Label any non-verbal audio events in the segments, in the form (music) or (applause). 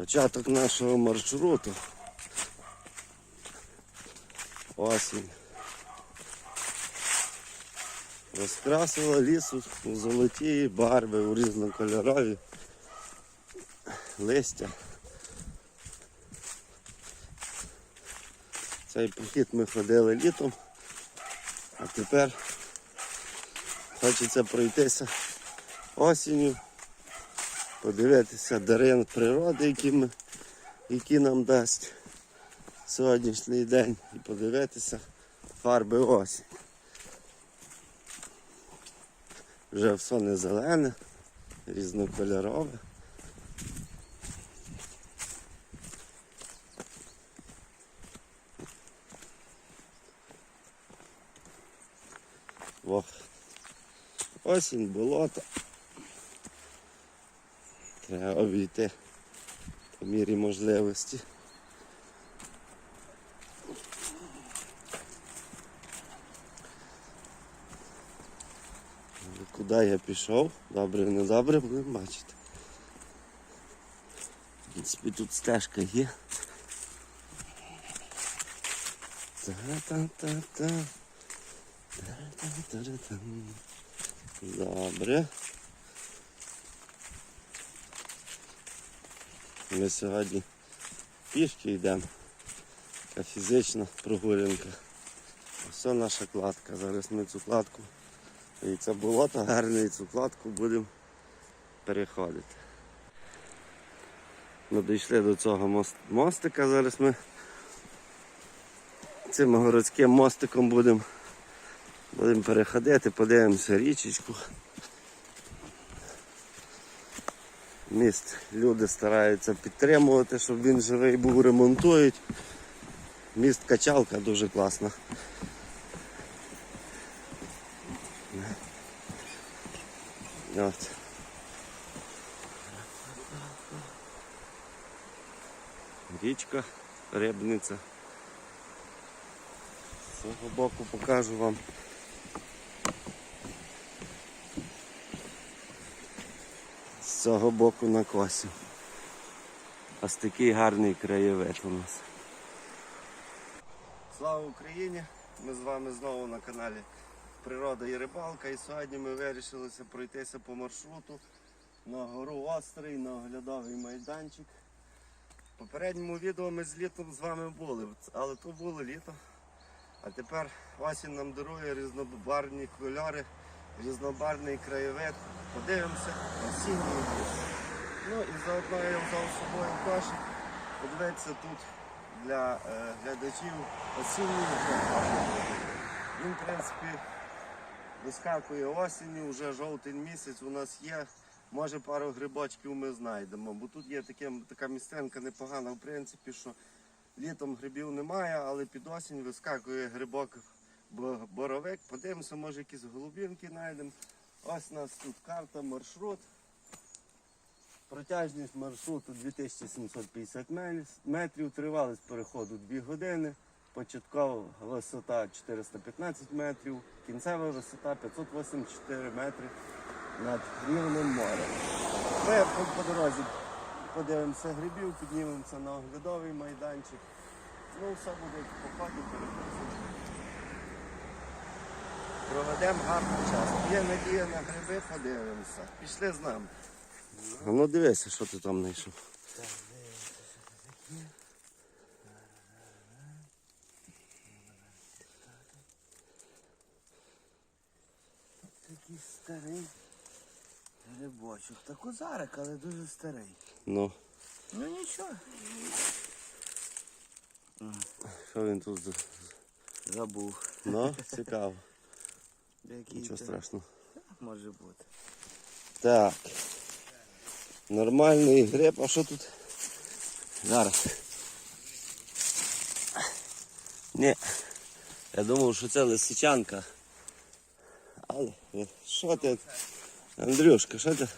Початок нашого маршруту. Осінь. Розкрасила ліс у золоті барви, у різнокольорові листя. Цей похід ми ходили літом, а тепер хочеться пройтися осінню, подивитися дарин природи, які, ми, які нам дасть сьогоднішній день, і подивитися фарби осінь. Вже все не зелене, різнокольорове. Ох. Осінь, болото. Треба обійти по мірі можливості. Куди я пішов? Добре, не добре, будемо бачити. В принципі, тут стежка є. Та-та-та-та. Добре. Ми сьогодні пішки йдемо. Така фізична прогулянка. Ось наша кладка. Зараз ми цю кладку. І це болото гарне, і цю кладку будемо переходити. Ми дійшли до цього мост- мостика. Зараз ми цим городським мостиком будемо будемо переходити, подивимося річечку. Міст люди стараються підтримувати, щоб він живий був, ремонтують. Міст качалка дуже класна. От. Річка, рибниця. З цього боку покажу вам. Цього боку на косі. Ось такий гарний краєвид у нас. Слава Україні! Ми з вами знову на каналі Природа і Рибалка. І сьогодні ми вирішилися пройтися по маршруту на гору Острий, на оглядовий майданчик. В попередньому відео ми з літом з вами були, але то було літо. А тепер осінь нам дарує різнобарвні кольори, різнобарвний краєвид. Подивимося осінній ліс. Ну і заодно я взяв з собою кошик. Подивитися тут для е, глядачів осінній. Він, в принципі, вискакує осінню, вже жовтень місяць у нас є. Може пару грибочків ми знайдемо, бо тут є таке, така місцинка непогана, в принципі, що літом грибів немає, але під осінь вискакує грибок бо- боровик. Подивимося, може якісь голубінки знайдемо. Ось у нас тут карта, маршрут. Протяжність маршруту 2750 метрів, тривалість переходу 2 години, початкова висота 415 метрів, кінцева висота 584 метри над рівнем моря. Ми по, дорозі подивимося грибів, піднімемося на оглядовий майданчик. Ну, все буде по ході переписано. Проведемо гарний час. Є надія на гриби, подивимося. Пішли з нами. Ну дивися, що ти там знайшов. Такий старий грибочок. Та козарик, але дуже старий. Ну, Ну нічого. що він тут? Забув. Ну, цікаво. Нічого страшного. може бути. Так. Нормальний гриб, а що тут? Зараз. Ні. Я думав, що це лисичанка. Але що ти? Андрюшка, що ти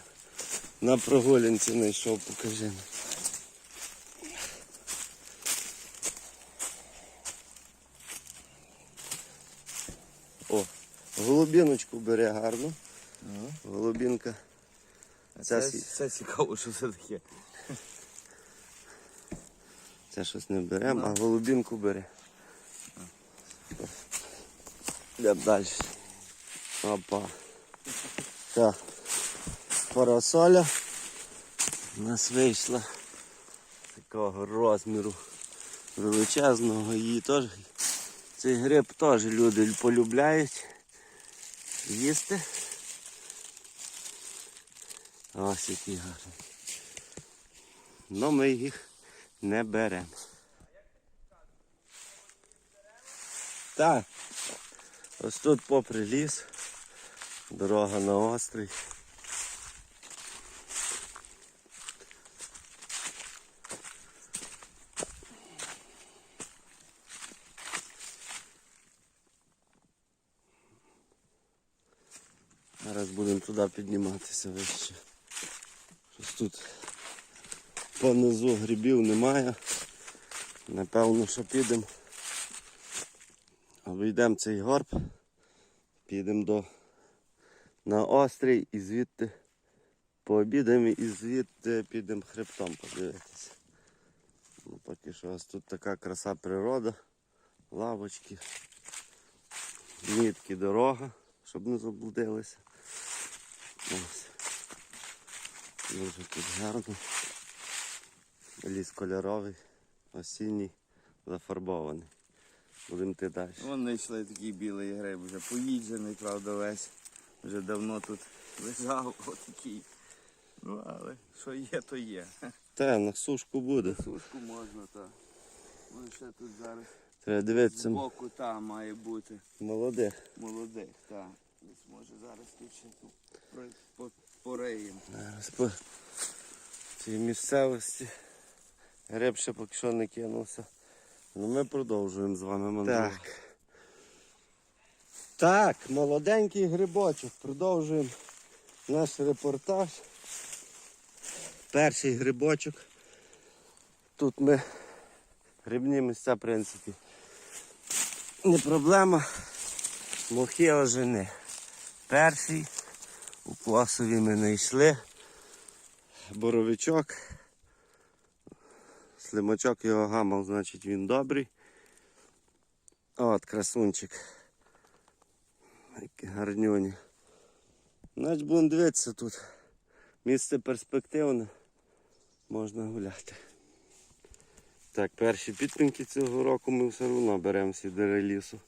на прогулянці знайшов, покажи. мені. О, голубіночку бере гарно. Голубінка. Це це, це цікаво, що це таке. Це щось не беремо, а голубінку бери. Йдемо далі. Опа. Так. Парасоля. У нас вийшла такого розміру величезного. Її теж. Цей гриб теж люди полюбляють їсти. Ось який гарний. Но ми їх не беремо. Так. Ось тут попри ліс. Дорога на острий. Зараз будемо туди підніматися вище. Щось тут понизу грибів немає. Напевно, що підемо. Обійдемо цей горб. Підемо до на острий і звідти пообідаємо і звідти підемо хребтом подивитися. Ну, поки що ось тут така краса природа, лавочки, мітки дорога, щоб не заблудилися. Ось. Дуже тут гарно. Ліс кольоровий, осінній, зафарбований. Будемо йти далі. Вон знайшли такий білий гриб, вже поїджений, правда, весь. Вже давно тут лежав (laughs) отакий. Ну, але що є, то є. Та, на сушку буде. На Сушку можна, так. Вон ще тут зараз Треба дивитися збоку там має бути молодих. молодих, так. Десь може зараз тут ще тут по- пореємо. Зараз по цій місцевості. Гриб ще поки що не кинувся. Ну ми продовжуємо з вами мандрувати. Так. Так, молоденький грибочок. Продовжуємо наш репортаж. Перший грибочок. Тут ми грибні місця, в принципі. Не проблема. Мохи ожени. Перший. У Квасові ми знайшли. Боровичок. Слимачок його гамав, значить він добрий. От красунчик. Які гарнюні. Значить будемо дивитися тут. Місце перспективне. Можна гуляти. Так, перші підпинки цього року ми все одно беремо сідери лісу.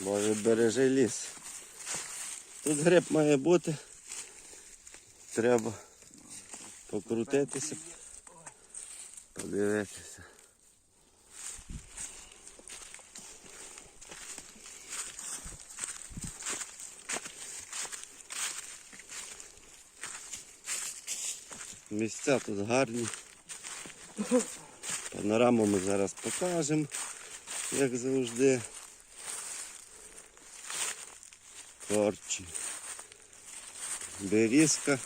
Боже, бережи ліс. Тут гриб має бути. Треба покрутитися, подивитися. Місця тут гарні. Панораму ми зараз покажемо, як завжди. Корчі. Берізка.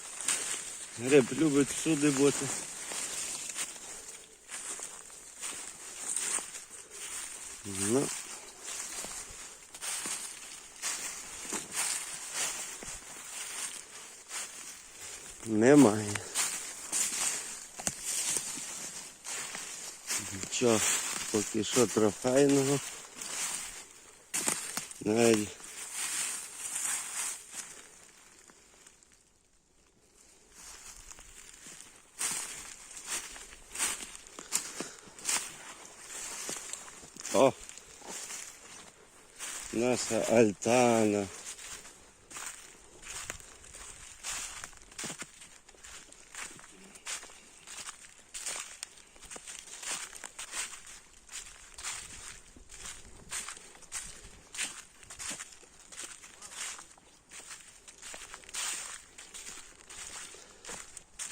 Гриб любить всюди бути. Ну. Немає. Нічого, поки що трофейного. Навіть О! Наша альтана.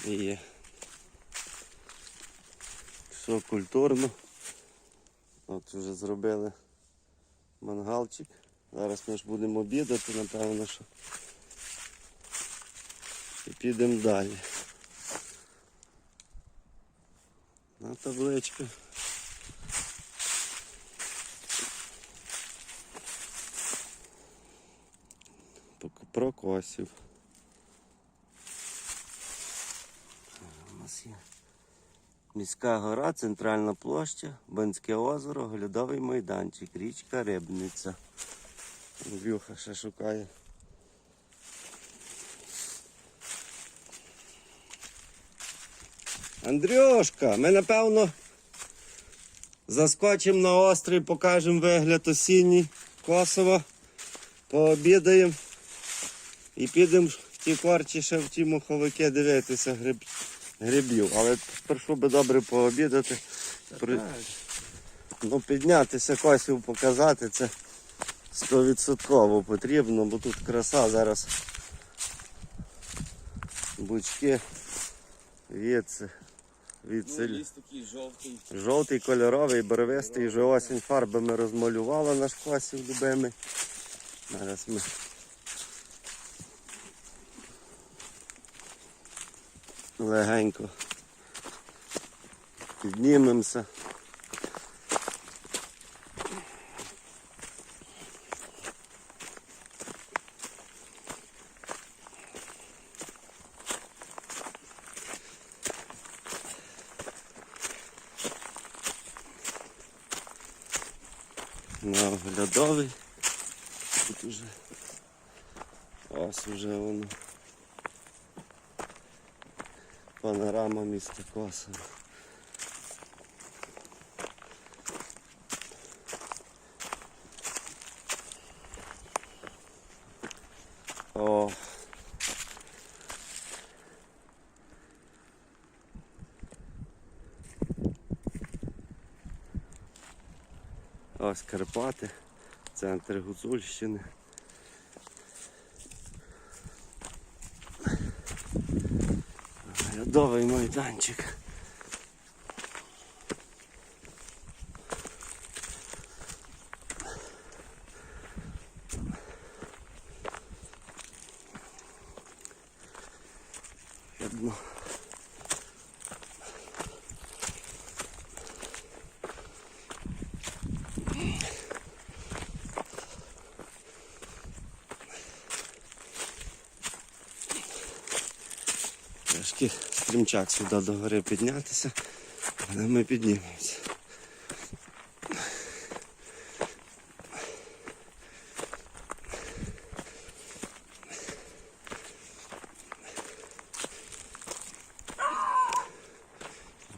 І все культурно. От вже зробили мангалчик. Зараз ми ж будемо обідати, напевно, що і підемо далі. На табличку. Прокосів. У нас є міська гора, центральна площа, Бенське озеро, Глядовий майданчик, річка Рибниця. Андрюха ще шукає. Андрюшка, ми напевно заскочимо на острів, покажемо вигляд осінній Косова, пообідаємо і підемо в ті корчі ще в ті муховики дивитися гриб, грибів. Але спершу би добре пообідати. При- Ну, піднятися косів показати це стовідсотково потрібно, бо тут краса зараз. Бучки віце, віце. Ну, такий жовтий. Жовтий, кольоровий, барвистий, вже осінь фарбами розмалювала наш косів любимий. Зараз ми легенько піднімемося. На оглядовий. Тут уже ось уже воно. Панорама міста Косово. О. Ось Карпати, центр Гуцульщини. Льодовий майданчик. Одно. Трошки стрімчак сюди до гори піднятися, але ми піднімемося.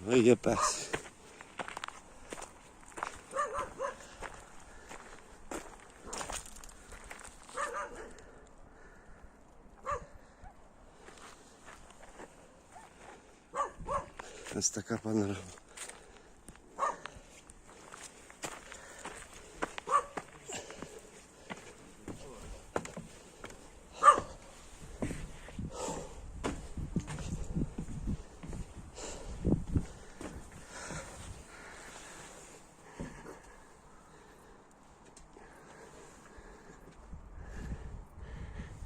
Ой, є пес. Ось така панорама.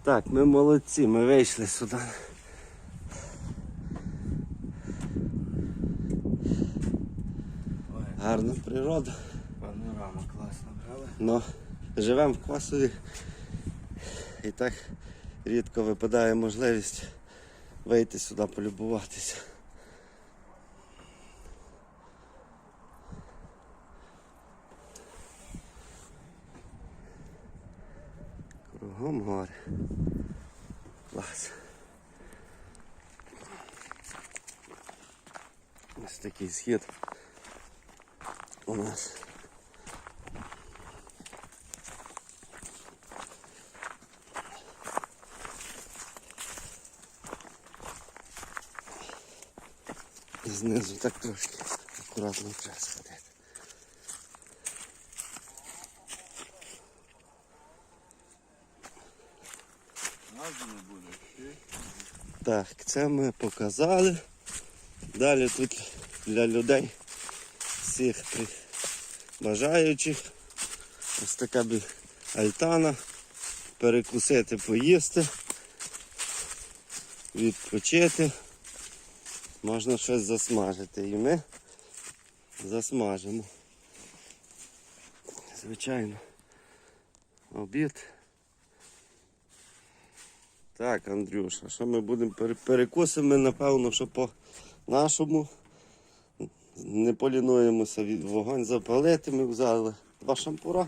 Так, ми молодці, ми вийшли сюди. Ой, Гарна природа. панорама класна, правда? Ну, живемо в Косові. І так рідко випадає можливість вийти сюди полюбуватися. Кругом горе. Клас. Ось такий схід у нас. Знизу так трошки акуратно треба сходити. Так, це ми показали. Далі тут для людей всіх при- бажаючих. Ось така бі- альтана. Перекусити, поїсти, відпочити. Можна щось засмажити. І ми засмажимо. Звичайно. Обід. Так, Андрюша, що ми будемо перекусимо, напевно, що по нашому Не полінуємося від вогонь запалити. Ми взяли два шампура,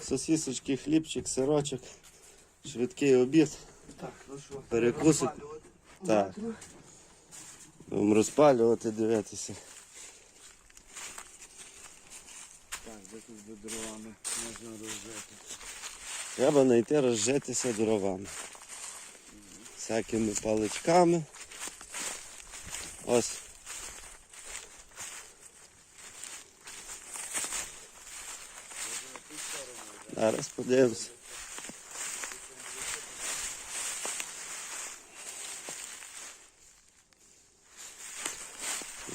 сосісочки, хлібчик, сирочок, швидкий обід. Так, ну що, Перекусик. розпалювати? Так. Будемо розпалювати, дивитися. Так, де тут за дровами можна розжити. Треба знайти розжитися дровами. Всякими паличками. Ось. Зараз подивимося.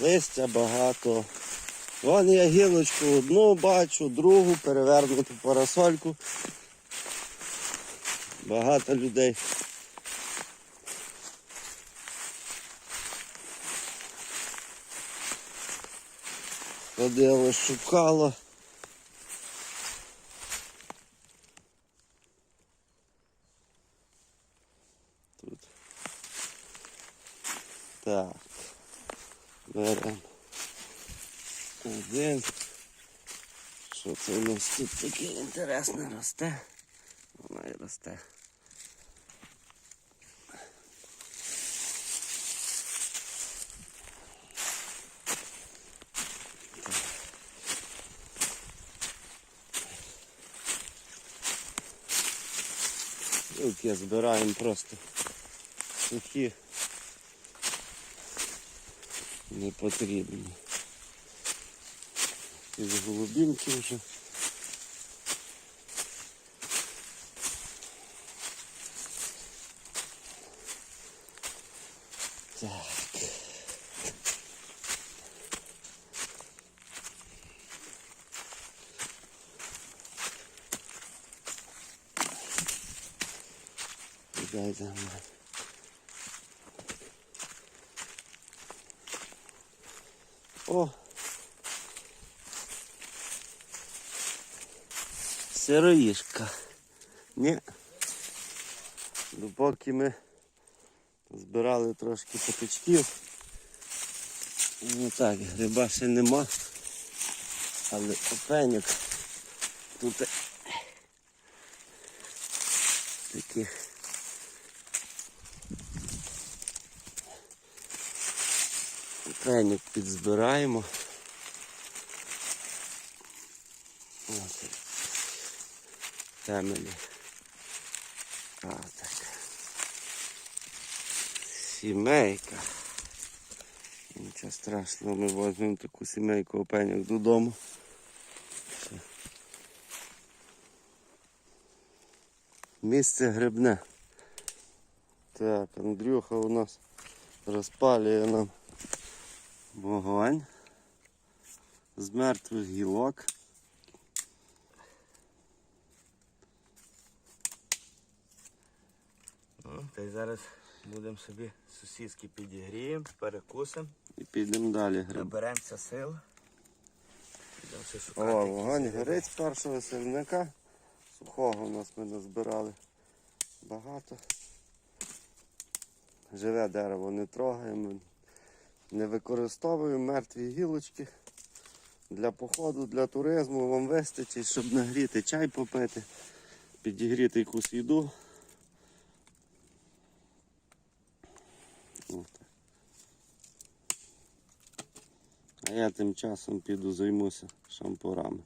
Листя багато. Вон я гілочку одну бачу, другу, перевернуту парасольку. Багато людей. Ходило, шукало. Тут. Так. Беремо. Один. Що це у нас тут таке інтересне росте? Вона і росте. Руки збираємо просто сухі. Не потрібні. Із голубінки вже. О! Сироїшка. Ні. Допоки ми збирали трошки патичків. Ну так, гриба ще нема. Але опеньок тут таких опеньок підзбираємо. Ось. Темені. А, так. Сімейка. Нічого страшного, ми візьмемо таку сімейку опеньок додому. Місце грибне. Так, Андрюха у нас розпалює нам вогонь з мертвих гілок. Ну, та й зараз будемо собі сусідські підігріємо, перекусимо, І підемо далі гриб. наберемося сил. Підемо ще шукати. О, якісь вогонь гриби. горить з першого сірника. Сухого у нас ми назбирали багато. Живе дерево не трогаємо, не використовуємо мертві гілочки. Для походу, для туризму вам вистачить, щоб нагріти чай попити, підігріти якусь їду. А я тим часом піду займуся шампурами.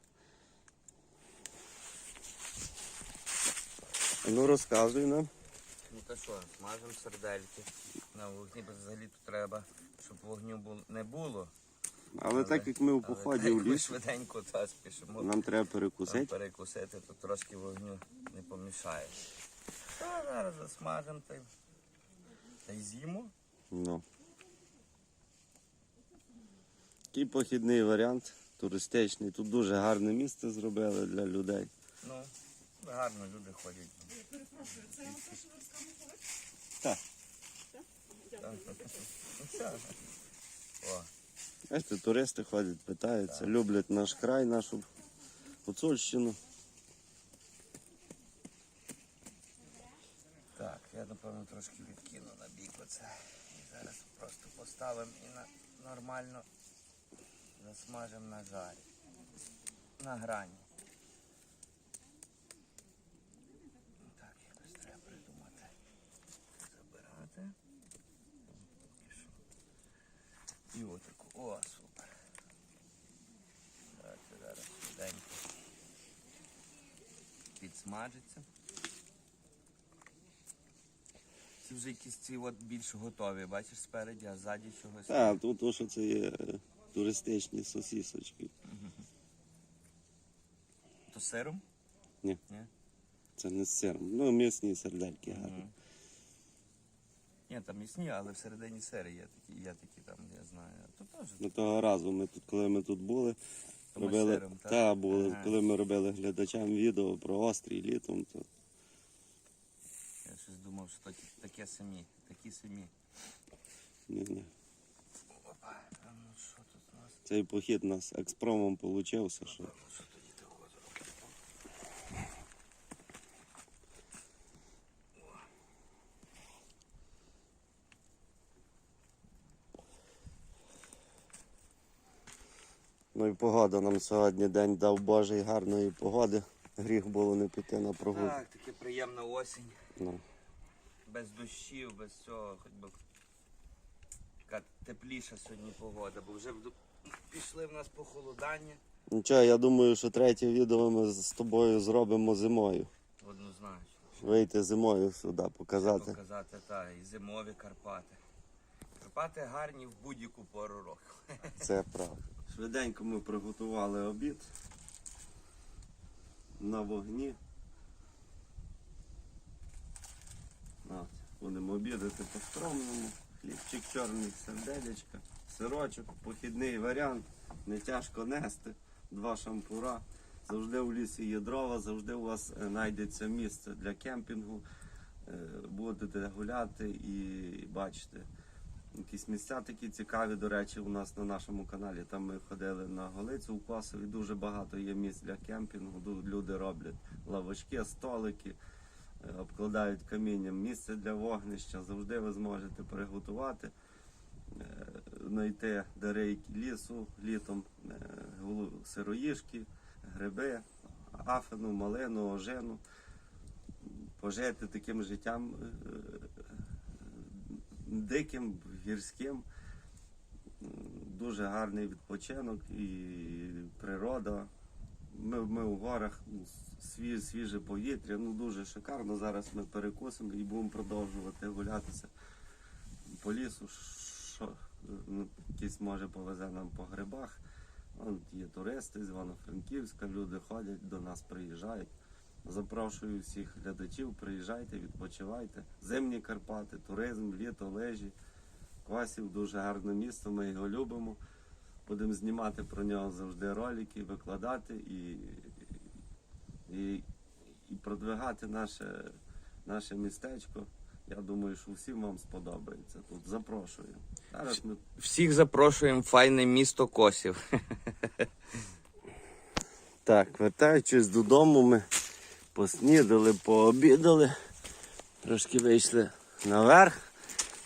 Ну розказуй нам. Ну та що, смажемо сердельки. На вогні бо взагалі тут треба, щоб вогню не було. Але так як ми Але поході ми ліс, швиденько та спішимо. нам треба перекусити. перекусити, то трошки вогню не помішає. Та зараз засмажемо та й, та й з'їмо. Ну. Такий похідний варіант, туристичний. Тут дуже гарне місце зробили для людей. Ну, гарно люди ходять. Так. Так. Ну, все. О, Бачите, туристи ходять, питаються, люблять наш край, нашу Гуцульщину. так, я напевно трошки відкину на бік оце. І зараз просто поставимо і нормально засмажемо на жарі. На грані. Так, якось треба придумати. Забирати. І що? І отаку. О, супер. Давайте зараз швиденько. Підсмажиться. Ці вже якісь ці от більш готові, бачиш спереді, а ззаді чогось. Так, тут то, що це є е, туристичні сосісочки. То сиром? Ні. Ні? Це не з сиром. Ну, м'ясні сердельки гарні. Ні, там місні, але всередині сири є такі, є такі там, я знаю. То теж. Ну, того разу ми тут, коли ми тут були, робили, сиром, так? та, були, Ага. коли ми робили глядачам відео про острій літом, то Я щось думав, що такі, таке самі, такі самі. не, не. Опа, а ну що тут у нас? Цей похід у нас експромом вийшов, що Що тоді того зробити? Ну і погода нам сьогодні день дав Божий гарної погоди. Гріх було не піти на прогулку. Так, таке приємна осінь. Ну, Без дощів, без цього, хоч би така тепліша сьогодні погода, бо вже пішли в нас похолодання. Нічого, я думаю, що третє відео ми з тобою зробимо зимою. Однозначно. Вийти зимою сюди, показати. Показати та, і зимові Карпати. Карпати гарні в будь-яку пору року. Це правда. Швиденько ми приготували обід на вогні. От, будемо обідати по-скромному. Хлібчик чорний, сердечка, сирочок, похідний варіант, не тяжко нести, два шампура. Завжди у лісі є дрова, завжди у вас е, знайдеться місце для кемпінгу. Е, Будете гуляти і бачите якісь місця такі цікаві, до речі, у нас на нашому каналі. Там ми ходили на Голицю у Косові. Дуже багато є місць для кемпінгу. Люди роблять лавочки, столики, е, обкладають камінням місце для вогнища. Завжди ви зможете приготувати, е, знайти дерейки лісу літом, е, сироїшки, гриби, афину, малину, ожину. Пожити таким життям диким, гірським. Дуже гарний відпочинок і природа. Ми, ми у горах, свіже, свіже повітря, ну дуже шикарно. Зараз ми перекусимо і будемо продовжувати гулятися по лісу. Що, ну, якийсь може повезе нам по грибах. Вон є туристи з Івано-Франківська, люди ходять, до нас приїжджають. Запрошую всіх глядачів, приїжджайте, відпочивайте. Зимні Карпати, туризм, літо, лежі. Квасів дуже гарне місто, ми його любимо. Будемо знімати про нього завжди ролики, викладати і, і, і продвигати наше, наше містечко. Я думаю, що всім вам сподобається тут. Запрошую. Зараз ми Всіх запрошуємо в файне місто Косів. (laughs) Так, вертаючись додому, ми поснідали, пообідали, трошки вийшли наверх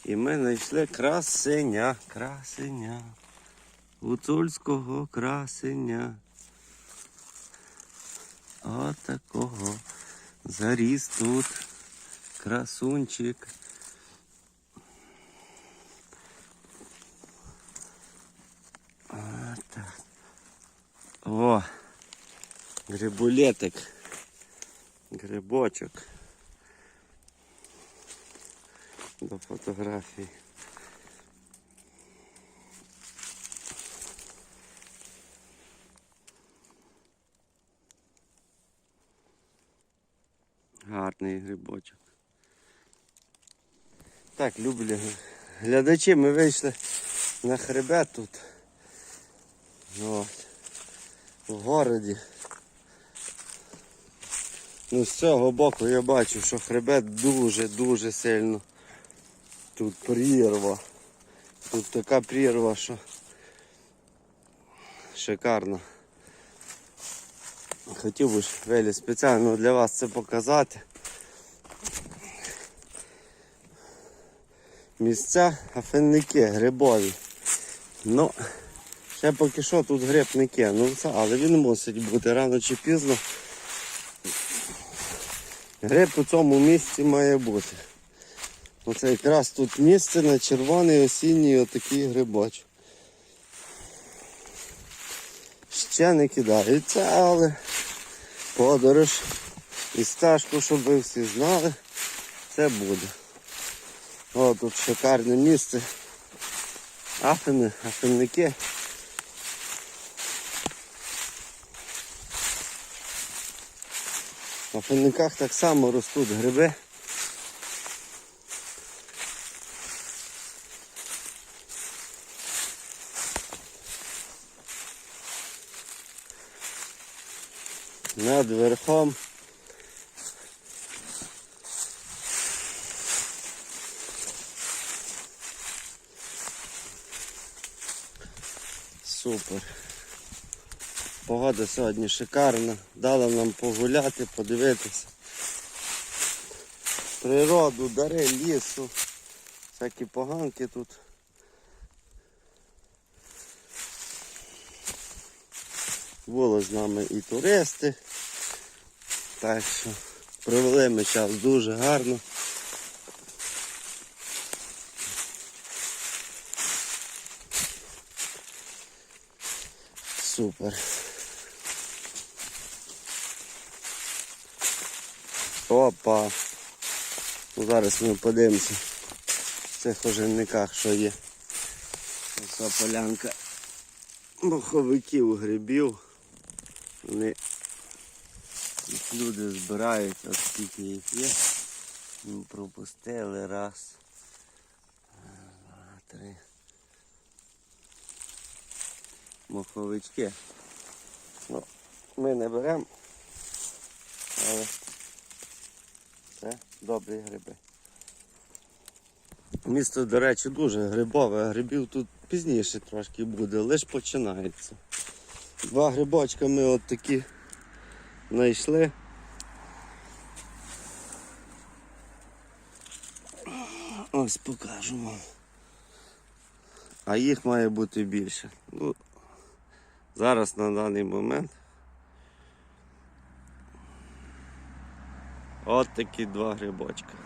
і ми знайшли красеня. Красеня. Гуцульського красеня. Отакого. Заріс тут. Красунчик. О! Грибулетик. Грибочок. До фотографії. Гарний грибочок. Так, люблю глядачі, ми вийшли на хребет тут. От. В городі. Ну, з цього боку я бачу, що хребет дуже-дуже сильно. Тут прірва. Тут така прірва, що шикарно. Хотів би ж Велі спеціально для вас це показати. Місця афенники грибові. Ну, Ще поки що тут гриб не кинувся, але він мусить бути рано чи пізно. Гриб у цьому місці має бути. Оце якраз тут місце на червоний осінній отакий грибочок. Ще не кидається, але подорож і стежку, щоб ви всі знали, це буде. О, тут шикарне місце. Афини, афинники. На финниках так само ростуть гриби. Над верхом. Супер. Погода сьогодні шикарна. Дала нам погуляти, подивитися. Природу, дари лісу. Всякі поганки тут. Були з нами і туристи. Так що провели ми час дуже гарно. Супер. Опа. Ну, зараз ми подивимося в цих ожинниках, що є. Ось полянка моховиків, грибів. Вони їх люди збирають, от скільки їх є. Ми пропустили раз. Два, три. Моховички. Ну, ми не беремо, але це добрі гриби. Місто, до речі, дуже грибове, а грибів тут пізніше трошки буде, лише починається. Два грибочка ми от такі знайшли. Ось покажу вам. А їх має бути більше. Ну, зараз на даний момент. От такі два грибочка.